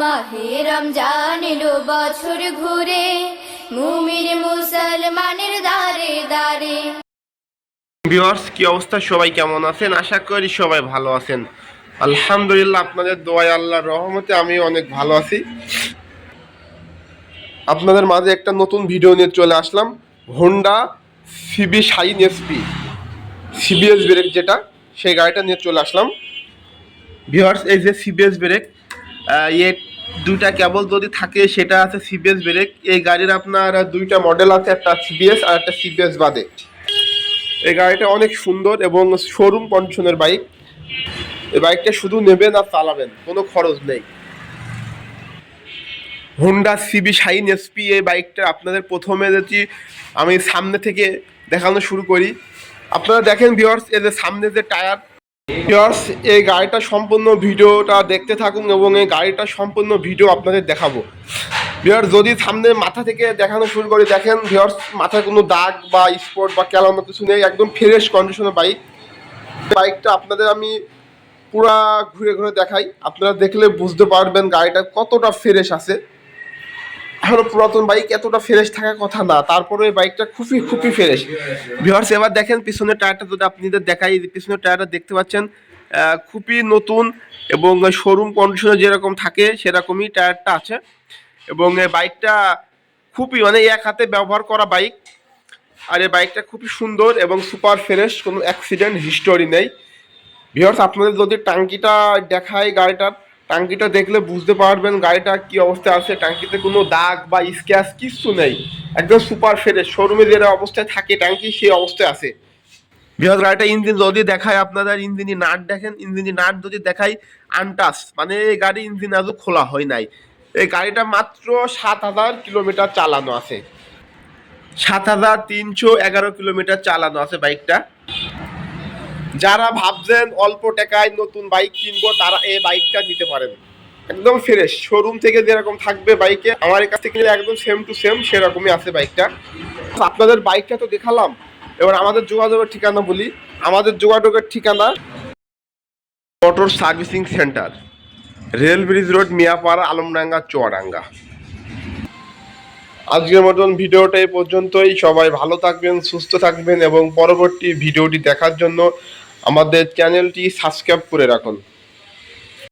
মাহে রমজান এলো বছর ঘুরে মুমির মুসলমানের দারে দারে ভিউয়ার্স কি অবস্থা? সবাই কেমন আছেন? আশা করি সবাই ভালো আছেন। আলহামদুলিল্লাহ, আপনাদের দোয়ায় আল্লাহর রহমতে আমি অনেক ভালো আছি। আপনাদের মাঝে একটা নতুন ভিডিও নিয়ে চলে আসলাম। Honda CB shine SP CBS brake যেটা, সেই গাড়িটা নিয়ে চলে আসলাম। ভিউয়ার্স এই যে সিবিএস ব্রেক এ দুইটা কেবল যদি থাকে, সেটা আছে সিবিএস ব্রেক। এই গাড়ির আপনার দুইটা মডেল আছে, একটা সিবিএস আর একটা সিবিএস বাদে। এই গাড়িটা অনেক সুন্দর এবং শোরুম কন্ডিশনের বাইক এই বাইকটা শুধু নেবেন আর চালাবেন, কোনো খরচ নেই। হোন্ডা সিবি শাইন এসপি এই বাইকটা আপনাদের প্রথমে যদি আমি সামনে থেকে দেখানো শুরু করি। আপনারা দেখেন ভিওর্স এই যে সামনে যে টায়ার ভিওর্স এই গাড়িটা সম্পূর্ণ ভিডিওটা দেখতে থাকুন এবং এই গাড়িটা সম্পূর্ণ ভিডিও আপনাদের দেখাবো। ভিওর্স যদি সামনে মাথা থেকে দেখানো শুরু করি দেখেন ভিওর্স মাথায় কোনো দাগ বা স্পট বা কেলানো কিছু নেই, একদম ফ্রেশ কন্ডিশনের বাইক বাইকটা আপনাদের আমি পুরা ঘুরে ঘুরে দেখাই। আপনারা দেখলে বুঝতে পারবেন গাড়িটা কতটা ফ্রেশ আছে। এখনও পুরাতন বাইক এতটা ফ্রেশ থাকার কথা না। তারপরে বাইকটা খুবই খুবই ফ্রেশ ভিউয়ার্স এবার দেখেন পিছনের টায়ারটা যদি আপনাদের দেখাই পিছনের টায়ারটা দেখতে পাচ্ছেন খুবই নতুন এবং শোরুম কন্ডিশনে যেরকম থাকে, সেরকমই টায়ারটা আছে। এবং বাইকটা খুবই মানে এক হাতে ব্যবহার করা বাইক আর এই বাইকটা খুবই সুন্দর এবং সুপার ফ্রেশ কোনো অ্যাক্সিডেন্ট হিস্টোরি নেই। ভিউয়ার্স আপনাদের যদি টাঙ্কিটা দেখায় গাড়িটার টাঙ্কিটা দেখলে বুঝতে পারবেন গাড়িটা কি অবস্থায় আছে। টাঙ্কিতে কোনো দাগ বা স্ক্যাচ কিচ্ছু নেই। একদম সুপার ফ্রেশ শোরুমে যে অবস্থায় থাকে, টাঙ্কি সেই অবস্থায় আছে। বৃহৎ গাড়িটা ইঞ্জিন যদি দেখায় আপনাদের, ইঞ্জিনই নাট দেখেন, ইঞ্জিনই নাট যদি দেখাই আনটাস মানে এই গাড়ি ইঞ্জিন আজও খোলা হয় নাই। এই গাড়িটা মাত্র সাত হাজার কিলোমিটার চালানো আছে। সাত হাজার তিনশো এগারো কিলোমিটার চালানো আছে বাইকটা। যারা ভাবছেন অল্প টাকায় নতুন বাইক কিনবো, তারা এই বাইকটা নিতে পারেন। একদম ফ্রেশ শোরুম থেকে যেরকম থাকবে বাইকে আমার কাছ থেকে একদম সেম টু সেম সেরকমই আছে বাইকটা আপনাদের বাইকটা তো দেখালাম। এবার আমাদের যোগাযোগের ঠিকানা বলি। আমাদের যোগাযোগের ঠিকানা motor servicing centre rail bridge road Miyapara, Alamdanga, Chuadanga. আজকের মতন ভিডিওটা এই পর্যন্তই। সবাই ভালো থাকবেন, সুস্থ থাকবেন এবং পরবর্তী ভিডিওটি দেখার জন্য আমাদের চ্যানেলটি সাবস্ক্রাইব করে রাখুন।